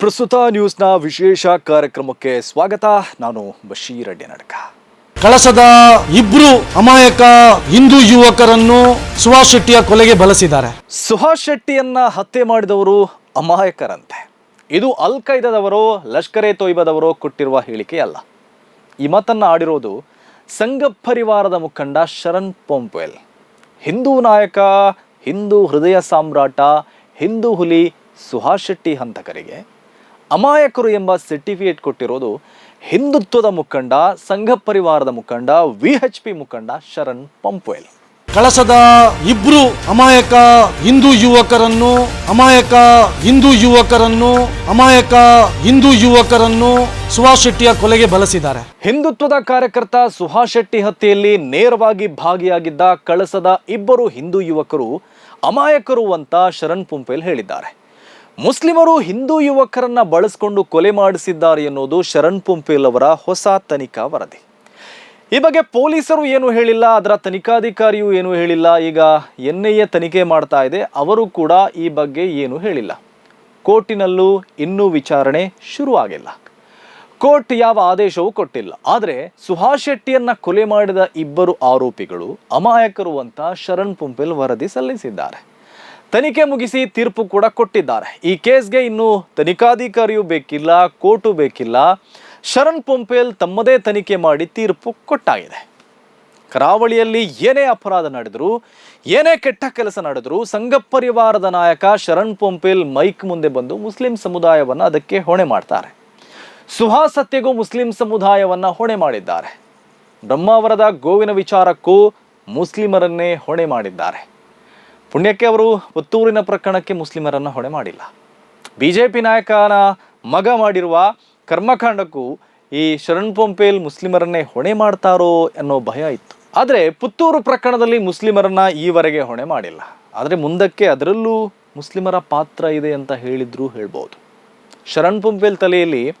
ಪ್ರಸ್ತುತ ನ್ಯೂಸ್ನ ವಿಶೇಷ ಕಾರ್ಯಕ್ರಮಕ್ಕೆ ಸ್ವಾಗತ. ನಾನು ಬಶೀರ್ ಅಡ್ಡಿ ನಡಕ ಕಳಸದ ಇಬ್ರು ಅಮಾಯಕ ಹಿಂದೂ ಯುವಕರನ್ನು ಸುಹಾಸ್ ಶೆಟ್ಟಿಯ ಕೊಲೆಗೆ ಬಳಸಿದ್ದಾರೆ ಸುಹಾಸ್ ಶೆಟ್ಟಿಯನ್ನ ಹತ್ಯೆ ಮಾಡಿದವರು ಅಮಾಯಕರಂತೆ. ಇದು ಅಲ್ ಖೈದಾದವರು ಲಷ್ಕರ್ ಎ ತೊಯ್ಬದವರು ಕೊಟ್ಟಿರುವ ಹೇಳಿಕೆಯಲ್ಲ ಈ ಮಾತನ್ನ ಆಡಿರೋದು ಸಂಘ ಪರಿವಾರದ ಮುಖಂಡ ಶರಣ್ ಪೊಂಪೆಲ್ ಹಿಂದೂ ನಾಯಕ ಹಿಂದೂ ಹೃದಯ ಸಾಮ್ರಾಟ ಹಿಂದೂ ಹುಲಿ ಸುಹಾಸ್ ಶೆಟ್ಟಿ ಹಂತಕರಿಗೆ ಅಮಾಯಕರು ಎಂಬ ಸರ್ಟಿಫಿಕೇಟ್ ಕೊಟ್ಟಿರೋದು ಹಿಂದುತ್ವದ ಮುಖಂಡ ಸಂಘ ಪರಿವಾರದ ಮುಖಂಡ ವಿ ಎಚ್ ಪಿ ಮುಖಂಡ ಶರಣ್ ಪಂಪ್ವೇಲ್. ಕಳಸದ ಇಬ್ರು ಅಮಾಯಕ ಹಿಂದೂ ಯುವಕರನ್ನು ಅಮಾಯಕ ಹಿಂದೂ ಯುವಕರನ್ನು ಅಮಾಯಕ ಹಿಂದೂ ಯುವಕರನ್ನು ಸುಹಾಸ್ ಶೆಟ್ಟಿಯ ಕೊಲೆಗೆ ಬಳಸಿದ್ದಾರೆ ಹಿಂದುತ್ವದ ಕಾರ್ಯಕರ್ತ ಸುಹಾಸ್ ಶೆಟ್ಟಿ ಹತ್ಯೆಯಲ್ಲಿ ನೇರವಾಗಿ ಭಾಗಿಯಾಗಿದ್ದ ಕಳಸದ ಇಬ್ಬರು ಹಿಂದೂ ಯುವಕರು ಅಮಾಯಕರು ಅಂತ ಶರಣ್ ಪುಂಪೇಲ್ ಹೇಳಿದ್ದಾರೆ. ಮುಸ್ಲಿಮರು ಹಿಂದೂ ಯುವಕರನ್ನ ಬಳಸಿಕೊಂಡು ಕೊಲೆ ಮಾಡಿಸಿದ್ದಾರೆ ಎನ್ನುವುದು ಶರಣ್ ಪುಂಪೇಲ್ ಅವರ ಹೊಸ ತನಿಖಾ ವರದಿ. ಈ ಬಗ್ಗೆ ಪೊಲೀಸರು ಏನು ಹೇಳಿಲ್ಲ, ಅದರ ತನಿಖಾಧಿಕಾರಿಯೂ ಏನು ಹೇಳಿಲ್ಲ, ಈಗ ಎನ್ ಐ ಎ ತನಿಖೆ ಮಾಡ್ತಾ ಇದೆ, ಅವರು ಕೂಡ ಈ ಬಗ್ಗೆ ಏನು ಹೇಳಿಲ್ಲ. ಕೋರ್ಟಿನಲ್ಲೂ ಇನ್ನೂ ವಿಚಾರಣೆ ಶುರುವಾಗಿಲ್ಲ. ಕೋರ್ಟ್ ಯಾವ ಆದೇಶವೂ ಕೊಟ್ಟಿಲ್ಲ. ಆದರೆ ಸುಹಾಸ್ ಶೆಟ್ಟಿಯನ್ನ ಕೊಲೆ ಮಾಡಿದ ಇಬ್ಬರು ಆರೋಪಿಗಳು ಅಮಾಯಕರು ಅಂತ ಶರಣ್ ಪುಂಪೆಲ್ ವರದಿ ಸಲ್ಲಿಸಿದ್ದಾರೆ. ತನಿಖೆ ಮುಗಿಸಿ ತೀರ್ಪು ಕೂಡ ಕೊಟ್ಟಿದ್ದಾರೆ. ಈ ಕೇಸ್ಗೆ ಇನ್ನು ತನಿಖಾಧಿಕಾರಿಯೂ ಬೇಕಿಲ್ಲ, ಕೋರ್ಟು ಬೇಕಿಲ್ಲ. ಶರಣ್ ಪೊಂಪೇಲ್ ತಮ್ಮದೇ ತನಿಖೆ ಮಾಡಿ ತೀರ್ಪು ಕೊಟ್ಟಾಗಿದೆ. ಕರಾವಳಿಯಲ್ಲಿ ಏನೇ ಅಪರಾಧ ನಡೆದರೂ, ಏನೇ ಕೆಟ್ಟ ಕೆಲಸ ನಡೆದರೂ ಸಂಘ ಪರಿವಾರದ ನಾಯಕ ಶರಣ್ ಪೊಂಪೇಲ್ ಮೈಕ್ ಮುಂದೆ ಬಂದು ಮುಸ್ಲಿಂ ಸಮುದಾಯವನ್ನು ಅದಕ್ಕೆ ಹೊಣೆ ಮಾಡ್ತಾರೆ. ಸುಹಾಸತ್ಯಗೂ ಮುಸ್ಲಿಂ ಸಮುದಾಯವನ್ನು ಹೊಣೆ ಮಾಡಿದ್ದಾರೆ. ಬ್ರಹ್ಮಾವರದ ಗೋವಿನ ವಿಚಾರಕ್ಕೂ ಮುಸ್ಲಿಮರನ್ನೇ ಹೊಣೆ ಮಾಡಿದ್ದಾರೆ. ಪುಣ್ಯಕ್ಕೆ ಅವರು ಪುತ್ತೂರಿನ ಪ್ರಕರಣಕ್ಕೆ ಮುಸ್ಲಿಮರನ್ನು ಹೊಣೆ ಮಾಡಿಲ್ಲ. ಬಿ ಜೆ ಪಿ ನಾಯಕನ ಮಗ ಮಾಡಿರುವ ಕರ್ಮಕಾಂಡಕ್ಕೂ ಈ ಶರಣ್ ಪೊಂಪೇಲ್ ಮುಸ್ಲಿಮರನ್ನೇ ಹೊಣೆ ಮಾಡ್ತಾರೋ ಅನ್ನೋ ಭಯ ಇತ್ತು. ಆದರೆ ಪುತ್ತೂರು ಪ್ರಕರಣದಲ್ಲಿ ಮುಸ್ಲಿಮರನ್ನ ಈವರೆಗೆ ಹೊಣೆ ಮಾಡಿಲ್ಲ. ಆದರೆ ಮುಂದಕ್ಕೆ ಅದರಲ್ಲೂ ಮುಸ್ಲಿಮರ ಪಾತ್ರ ಇದೆ ಅಂತ ಹೇಳಿದ್ರು ಹೇಳ್ಬೋದು. ಶರಣ್ ಪೊಂಪೇಲ್ ತಲೆಯಲ್ಲಿ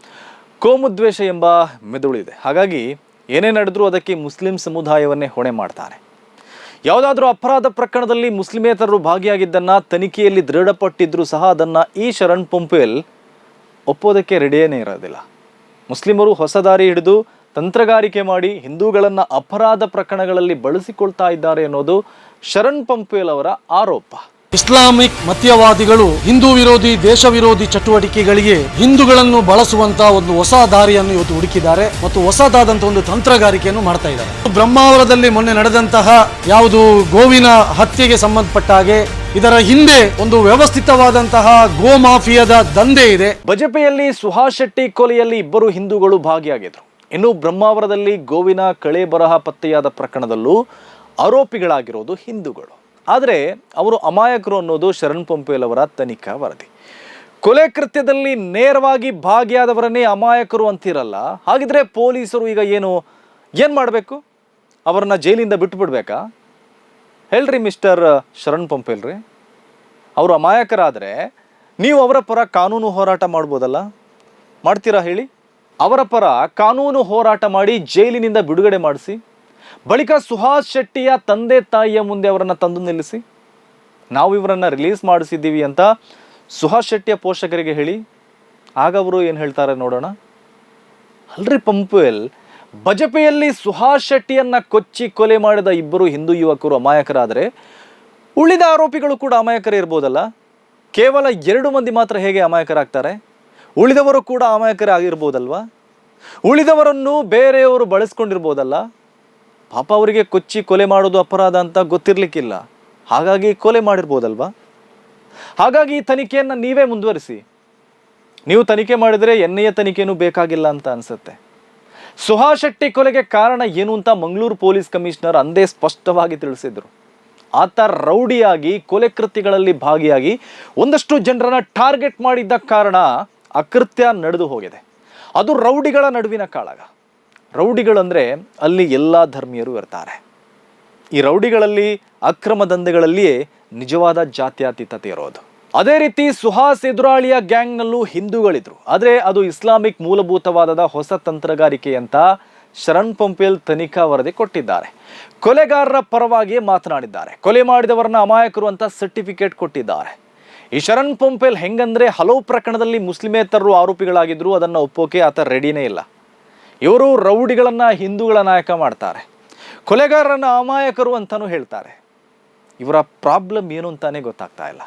ಕೋಮುದ್ವೇಷ ಎಂಬ ಮೆದುಳಿದೆ. ಹಾಗಾಗಿ ಏನೇ ನಡೆದರೂ ಅದಕ್ಕೆ ಮುಸ್ಲಿಂ ಸಮುದಾಯವನ್ನೇ ಹೊಣೆ ಮಾಡ್ತಾರೆ. ಯಾವುದಾದ್ರೂ ಅಪರಾಧ ಪ್ರಕರಣದಲ್ಲಿ ಮುಸ್ಲಿಮೇತರರು ಭಾಗಿಯಾಗಿದ್ದನ್ನ ತನಿಖೆಯಲ್ಲಿ ದೃಢಪಟ್ಟಿದ್ರೂ ಸಹ ಅದನ್ನ ಈ ಶರಣ್ ಪೊಂಪೇಲ್ ಒಪ್ಪೋದಕ್ಕೆ ರೆಡಿಯೇನೇ ಇರೋದಿಲ್ಲ. ಮುಸ್ಲಿಮರು ಹೊಸ ದಾರಿ ಹಿಡಿದು ತಂತ್ರಗಾರಿಕೆ ಮಾಡಿ ಹಿಂದೂಗಳನ್ನ ಅಪರಾಧ ಪ್ರಕರಣಗಳಲ್ಲಿ ಬಳಸಿಕೊಳ್ತಾ ಇದ್ದಾರೆ ಅನ್ನೋದು ಶರಣ್ ಪಂಪೇಲ್ ಅವರ ಆರೋಪ. ಇಸ್ಲಾಮಿಕ್ ಮತೀಯವಾದಿಗಳು, ಹಿಂದೂ ವಿರೋಧಿ, ದೇಶ ವಿರೋಧಿ ಚಟುವಟಿಕೆಗಳಿಗೆ ಹಿಂದೂಗಳನ್ನು ಬಳಸುವಂತ ಒಂದು ಹೊಸ ದಾರಿಯನ್ನು ಇವತ್ತು ಹುಡುಕಿದ್ದಾರೆ ಮತ್ತು ಹೊಸದಾದಂತ ಒಂದು ತಂತ್ರಗಾರಿಕೆಯನ್ನು ಮಾಡ್ತಾ ಇದ್ದಾರೆ. ಬ್ರಹ್ಮಾವರದಲ್ಲಿ ಮೊನ್ನೆ ನಡೆದಂತಹ ಯಾವುದು ಗೋವಿನ ಹತ್ಯೆಗೆ ಸಂಬಂಧಪಟ್ಟ ಹಾಗೆ, ಇದರ ಹಿಂದೆ ಒಂದು ವ್ಯವಸ್ಥಿತವಾದಂತಹ ಗೋ ಮಾಫಿಯಾದ ದಂಧೆ ಇದೆ. ಬಜಪೆಯಲ್ಲಿ ಸುಹಾಸ್ ಶೆಟ್ಟಿ ಕೊಲೆಯಲ್ಲಿ ಇಬ್ಬರು ಹಿಂದೂಗಳು ಭಾಗಿಯಾಗಿದ್ರು. ಇನ್ನು ಬ್ರಹ್ಮಾವರದಲ್ಲಿ ಗೋವಿನ ಕಳೆ ಬರಹ ಪತ್ತೆಯಾದ ಪ್ರಕರಣದಲ್ಲೂ ಆರೋಪಿಗಳಾಗಿರೋದು ಹಿಂದೂಗಳು. ಆದರೆ ಅವರು ಅಮಾಯಕರು ಅನ್ನೋದು ಶರಣ್ ಪಂಪೇಲ್ ಅವರ ತನಿಖಾ ವರದಿ. ಕೊಲೆ ಕೃತ್ಯದಲ್ಲಿ ನೇರವಾಗಿ ಭಾಗಿಯಾದವರನ್ನೇ ಅಮಾಯಕರು ಅಂತಿರಲ್ಲ, ಹಾಗಿದ್ರೆ ಪೊಲೀಸರು ಈಗ ಏನು ಏನು ಮಾಡಬೇಕು? ಅವರನ್ನ ಜೈಲಿಂದ ಬಿಟ್ಟು ಬಿಡ್ಬೇಕಾ ಹೇಳ್ರಿ ಮಿಸ್ಟರ್ ಶರಣ್ ಪಂಪೇಲ್ರಿ. ಅವರು ಅಮಾಯಕರಾದರೆ ನೀವು ಅವರ ಪರ ಕಾನೂನು ಹೋರಾಟ ಮಾಡ್ಬೋದಲ್ಲ? ಮಾಡ್ತೀರಾ ಹೇಳಿ? ಅವರ ಪರ ಕಾನೂನು ಹೋರಾಟ ಮಾಡಿ ಜೈಲಿನಿಂದ ಬಿಡುಗಡೆ ಮಾಡಿಸಿ. ಬಳಿಕ ಸುಹಾಸ್ ಶೆಟ್ಟಿಯ ತಂದೆ ತಾಯಿಯ ಮುಂದೆ ಅವರನ್ನ ತಂದು ನಿಲ್ಲಿಸಿ, ನಾವು ಇವರನ್ನ ರಿಲೀಸ್ ಮಾಡಿಸಿದ್ದೀವಿ ಅಂತ ಸುಹಾಸ್ ಶೆಟ್ಟಿಯ ಪೋಷಕರಿಗೆ ಹೇಳಿ, ಆಗ ಅವರು ಏನು ಹೇಳ್ತಾರೆ ನೋಡೋಣ. ಅಲ್ರಿ ಪಂಪುವೆಲ್ ಬಜಪೆಯಲ್ಲಿ ಸುಹಾಸ್ ಶೆಟ್ಟಿಯನ್ನ ಕೊಚ್ಚಿ ಕೊಲೆ ಮಾಡಿದ ಇಬ್ಬರು ಹಿಂದೂ ಯುವಕರು ಅಮಾಯಕರಾದರೆ, ಉಳಿದ ಆರೋಪಿಗಳು ಕೂಡ ಅಮಾಯಕರೇ ಇರ್ಬೋದಲ್ಲ? ಕೇವಲ ಎರಡು ಮಂದಿ ಮಾತ್ರ ಹೇಗೆ ಅಮಾಯಕರಾಗ್ತಾರೆ? ಉಳಿದವರು ಕೂಡ ಅಮಾಯಕರೇ ಆಗಿರ್ಬೋದಲ್ವಾ? ಉಳಿದವರನ್ನು ಬೇರೆಯವರು ಬಳಸ್ಕೊಂಡಿರ್ಬೋದಲ್ಲ? ಪಾಪ ಅವರಿಗೆ ಕೊಚ್ಚಿ ಕೊಲೆ ಮಾಡೋದು ಅಪರಾಧ ಅಂತ ಗೊತ್ತಿರಲಿಕ್ಕಿಲ್ಲ. ಹಾಗಾಗಿ ಕೊಲೆ ಮಾಡಿರ್ಬೋದಲ್ವಾ? ಹಾಗಾಗಿ ಈ ತನಿಖೆಯನ್ನು ನೀವೇ ಮುಂದುವರಿಸಿ. ನೀವು ತನಿಖೆ ಮಾಡಿದರೆ ಎನ್ ಐ ತನಿಖೆನೂ ಬೇಕಾಗಿಲ್ಲ ಅಂತ ಅನಿಸುತ್ತೆ. ಸುಹಾಸ್ ಶೆಟ್ಟಿ ಕೊಲೆಗೆ ಕಾರಣ ಏನು ಅಂತ ಮಂಗಳೂರು ಪೊಲೀಸ್ ಕಮಿಷನರ್ ಅಂದೇ ಸ್ಪಷ್ಟವಾಗಿ ತಿಳಿಸಿದರು. ಆತ ರೌಡಿಯಾಗಿ, ಕೊಲೆ ಕೃತ್ಯಗಳಲ್ಲಿ ಭಾಗಿಯಾಗಿ ಒಂದಷ್ಟು ಜನರನ್ನ ಟಾರ್ಗೆಟ್ ಮಾಡಿದ್ದ ಕಾರಣ ಅಕೃತ್ಯ ನಡೆದು ಹೋಗಿದೆ. ಅದು ರೌಡಿಗಳ ನಡುವಿನ ಕಾಳಗ. ರೌಡಿಗಳಂದ್ರೆ ಅಲ್ಲಿ ಎಲ್ಲ ಧರ್ಮೀಯರು ಇರ್ತಾರೆ. ಈ ರೌಡಿಗಳಲ್ಲಿ, ಅಕ್ರಮ ದಂಧೆಗಳಲ್ಲಿಯೇ ನಿಜವಾದ ಜಾತ್ಯತೀತತೆ ಇರೋದು. ಅದೇ ರೀತಿ ಸುಹಾಸ್ ಎದುರಾಳಿಯ ಗ್ಯಾಂಗ್ನಲ್ಲೂ ಹಿಂದೂಗಳಿದ್ರು. ಆದರೆ ಅದು ಇಸ್ಲಾಮಿಕ್ ಮೂಲಭೂತವಾದದ ಹೊಸ ತಂತ್ರಗಾರಿಕೆ ಅಂತ ಶರಣ್ ಪಂಪೇಲ್ ತನಿಖಾ ವರದಿ ಕೊಟ್ಟಿದ್ದಾರೆ. ಕೊಲೆಗಾರರ ಪರವಾಗಿ ಮಾತನಾಡಿದ್ದಾರೆ. ಕೊಲೆ ಮಾಡಿದವರನ್ನ ಅಮಾಯಕರು ಅಂತ ಸರ್ಟಿಫಿಕೇಟ್ ಕೊಟ್ಟಿದ್ದಾರೆ. ಈ ಶರಣ್ ಪೊಂಪೆಲ್ ಹೆಂಗಂದ್ರೆ ಹಲವು ಪ್ರಕರಣದಲ್ಲಿ ಮುಸ್ಲಿಮೇತರರು ಆರೋಪಿಗಳಾಗಿದ್ರು, ಅದನ್ನು ಒಪ್ಪೋಕೆ ಆತ ರೆಡಿನೇ ಇಲ್ಲ. ಇವರು ರೌಡಿಗಳನ್ನು ಹಿಂದೂಗಳ ನಾಯಕ ಮಾಡ್ತಾರೆ. ಕೊಲೆಗಾರರನ್ನ ಅಮಾಯಕರು ಅಂತಲೂ ಹೇಳ್ತಾರೆ. ಇವರ ಪ್ರಾಬ್ಲಮ್ ಏನು ಅಂತಾನೆ ಗೊತ್ತಾಗ್ತಾ ಇಲ್ಲ.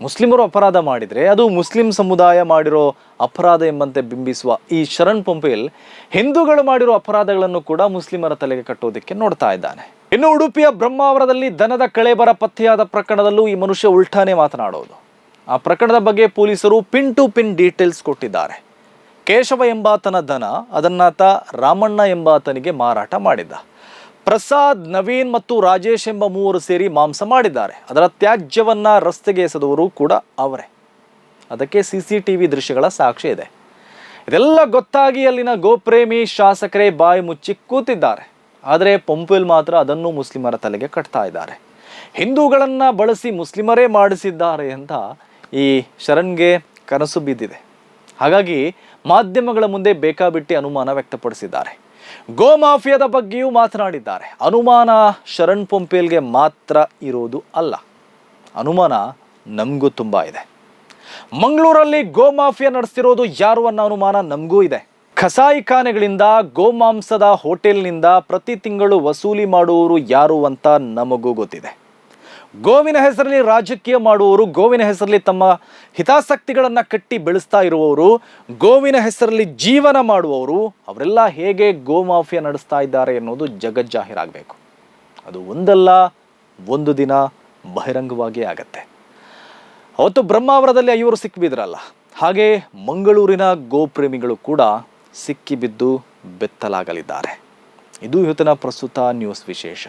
ಮುಸ್ಲಿಮರು ಅಪರಾಧ ಮಾಡಿದರೆ ಅದು ಮುಸ್ಲಿಂ ಸಮುದಾಯ ಮಾಡಿರೋ ಅಪರಾಧ ಎಂಬಂತೆ ಬಿಂಬಿಸುವ ಈ ಶರಣ್ ಪೊಂಪೇಲ್ ಹಿಂದೂಗಳು ಮಾಡಿರೋ ಅಪರಾಧಗಳನ್ನು ಕೂಡ ಮುಸ್ಲಿಮರ ತಲೆಗೆ ಕಟ್ಟೋದಕ್ಕೆ ನೋಡ್ತಾ ಇದ್ದಾನೆ. ಇನ್ನು ಉಡುಪಿಯ ಬ್ರಹ್ಮಾವರದಲ್ಲಿ ದನದ ಕಳೆಬರ ಪತ್ತೆಯಾದ ಪ್ರಕರಣದಲ್ಲೂ ಈ ಮನುಷ್ಯ ಉಲ್ಟಾನೆ ಮಾತನಾಡೋದು. ಆ ಪ್ರಕರಣದ ಬಗ್ಗೆ ಪೊಲೀಸರು ಪಿನ್ ಟು ಪಿನ್ ಡೀಟೇಲ್ಸ್ ಕೊಟ್ಟಿದ್ದಾರೆ. ಕೇಶವ ಎಂಬಾತನ ದನ ಅದನ್ನಾತ ರಾಮಣ್ಣ ಎಂಬಾತನಿಗೆ ಮಾರಾಟ ಮಾಡಿದ್ದ. ಪ್ರಸಾದ್, ನವೀನ್ ಮತ್ತು ರಾಜೇಶ್ ಎಂಬ ಮೂವರು ಸೇರಿ ಮಾಂಸ ಮಾಡಿದ್ದಾರೆ. ಅದರ ತ್ಯಾಜ್ಯವನ್ನ ರಸ್ತೆಗೆ ಎಸೆದವರು ಕೂಡ ಅವರೇ. ಅದಕ್ಕೆ ಸಿ ಸಿ ಟಿ ವಿ ದೃಶ್ಯಗಳ ಸಾಕ್ಷಿ ಇದೆ. ಇದೆಲ್ಲ ಗೊತ್ತಾಗಿ ಅಲ್ಲಿನ ಗೋಪ್ರೇಮಿ ಶಾಸಕರೇ ಬಾಯಿ ಮುಚ್ಚಿ ಕೂತಿದ್ದಾರೆ. ಆದರೆ ಪಂಪುಲ್ ಮಾತ್ರ ಅದನ್ನು ಮುಸ್ಲಿಮರ ತಲೆಗೆ ಕಟ್ತಾ ಇದ್ದಾರೆ. ಹಿಂದೂಗಳನ್ನ ಬಳಸಿ ಮುಸ್ಲಿಮರೇ ಮಾಡಿಸಿದ್ದಾರೆ ಅಂತ ಈ ಶರಣ್ಗೆ ಕನಸು ಬಿದ್ದಿದೆ. ಹಾಗಾಗಿ ಮಾಧ್ಯಮಗಳ ಮುಂದೆ ಬೇಕಾಬಿಟ್ಟಿ ಅನುಮಾನ ವ್ಯಕ್ತಪಡಿಸಿದ್ದಾರೆ. ಗೋ ಮಾಫಿಯಾದ ಬಗ್ಗೆಯೂ ಮಾತನಾಡಿದ್ದಾರೆ. ಅನುಮಾನ ಶರಣ್ ಪೊಂಪೇಲ್ಗೆ ಮಾತ್ರ ಇರೋದು ಅಲ್ಲ. ಅನುಮಾನ ನಮಗೂ ತುಂಬ ಇದೆ. ಮಂಗಳೂರಲ್ಲಿ ಗೋ ಮಾಫಿಯಾ ನಡೆಸ್ತಿರೋದು ಯಾರು ಅನ್ನೋ ಅನುಮಾನ ನಮಗೂ ಇದೆ. ಕಸಾಯಿಖಾನೆಗಳಿಂದ ಗೋಮಾಂಸದ ಹೋಟೆಲ್ನಿಂದ ಪ್ರತಿ ತಿಂಗಳು ವಸೂಲಿ ಮಾಡುವವರು ಯಾರು ಅಂತ ನಮಗೂ ಗೊತ್ತಿದೆ. ಗೋವಿನ ಹೆಸರಲ್ಲಿ ರಾಜಕೀಯ ಮಾಡುವವರು, ಗೋವಿನ ಹೆಸರಲ್ಲಿ ತಮ್ಮ ಹಿತಾಸಕ್ತಿಗಳನ್ನು ಕಟ್ಟಿ ಬೆಳೆಸ್ತಾ ಇರುವವರು, ಗೋವಿನ ಹೆಸರಲ್ಲಿ ಜೀವನ ಮಾಡುವವರು, ಅವರೆಲ್ಲ ಹೇಗೆ ಗೋ ಮಾಫಿಯಾ ನಡೆಸ್ತಾ ಇದ್ದಾರೆ ಅನ್ನೋದು ಜಗಜ್ಜಾಹೀರಾಗಬೇಕು. ಅದು ಒಂದಲ್ಲ, ಒಂದು ದಿನ ಬಹಿರಂಗವಾಗಿ ಆಗತ್ತೆ. ಅವತ್ತು ಬ್ರಹ್ಮಾವರದಲ್ಲಿ ಐವರು ಸಿಕ್ಕಿಬಿದ್ರಲ್ಲ ಹಾಗೆ ಮಂಗಳೂರಿನ ಗೋಪ್ರೇಮಿಗಳು ಕೂಡ ಸಿಕ್ಕಿಬಿದ್ದು ಬೆತ್ತಲಾಗಲಿದ್ದಾರೆ. ಇದು ಇವತ್ತಿನ ಪ್ರಸ್ತುತ ನ್ಯೂಸ್ ವಿಶೇಷ.